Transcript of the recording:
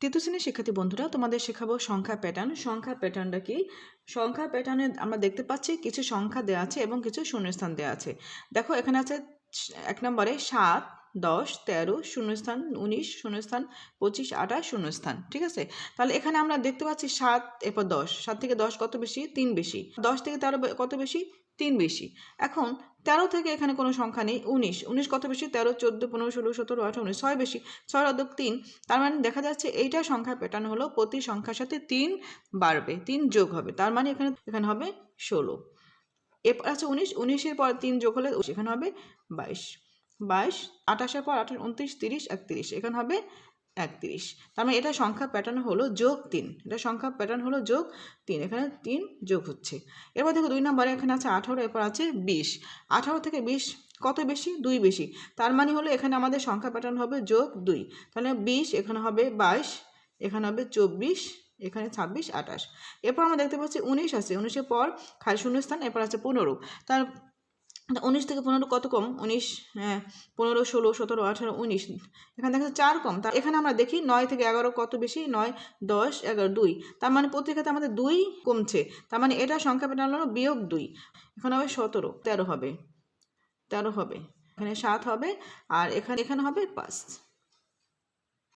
তৃতীয় শ্রেণির শিক্ষার্থী বন্ধুরা, তোমাদের শেখাবো সংখ্যা প্যাটার্ন সংখ্যা প্যাটার্নটা কি? সংখ্যা প্যাটার্নে আমরা দেখতে পাচ্ছি কিছু সংখ্যা দেওয়া আছে এবং কিছু শূন্যস্থান দেওয়া আছে। দেখো, এখানে আছে এক নম্বরে সাত দশ, তেরো, শূন্যস্থান, উনিশ, শূন্যস্থান, পঁচিশ, আঠাশ, শূন্যস্থান, ঠিক আছে? তাহলে এখানে আমরা দেখতে পাচ্ছি সাত, এরপর দশ। সাত থেকে দশ কত বেশি? তিন বেশি। দশ থেকে তেরো কত বেশি? তিন বেশি। এখন তেরো থেকে এখানে কোনো সংখ্যা নেই, উনিশ। উনিশ কত বেশি? তেরো, চোদ্দ, পনেরো, ষোলো, সতেরো, আঠারো, উনিশ। ছয় বেশি। ছয় অর্ধক তিন। তার মানে দেখা যাচ্ছে এইটা সংখ্যা প্যাটার্ন হলো প্রতি সংখ্যার সাথে তিন বাড়বে, তিন যোগ হবে। তার মানে এখানে এখানে হবে ষোলো। এরপর আছে উনিশ। উনিশের পর তিন যোগ হলে, এখানে হবে বাইশ। বাইশ, আঠাশের পর আঠাশ, উনত্রিশ, তিরিশ, একত্রিশ। এখানে হবে একত্রিশ। তার মানে এটা সংখ্যা প্যাটার্ন হলো যোগ তিন। এটা সংখ্যা প্যাটার্ন হলো যোগ তিন। এখানে তিন যোগ হচ্ছে। এরপর দেখো দুই নম্বরে এখানে আছে আঠারো, এরপর আছে বিশ। আঠারো থেকে বিশ কত বেশি? দুই বেশি। তার মানে হলো এখানে আমাদের সংখ্যা প্যাটার্ন হবে যোগ দুই। তাহলে বিশ, এখানে হবে বাইশ, এখানে হবে চব্বিশ, এখানে ছাব্বিশ, আঠাশ। এরপর আমরা দেখতে পাচ্ছি উনিশ আছে। উনিশের পর খালি শূন্যস্থান, এরপর আছে পনেরো। তার উনিশ থেকে পনেরো কত কম? উনিশ হ্যাঁ পনেরো, ষোলো, সতেরো, আঠারো, উনিশ। এখানে দেখা যাচ্ছে চার কম। তার এখানে আমরা দেখি নয় থেকে এগারো কত বেশি? নয়, দশ, এগারো, দুই। তার মানে পত্রিকাতে আমাদের দুই কমছে। তার মানে এটা সংখ্যা পেটানো বিয়োগ দুই। এখানে হবে সতেরো, তেরো হবে। তেরো হবে। এখানে সাত হবে আর এখানে এখানে হবে পাঁচ।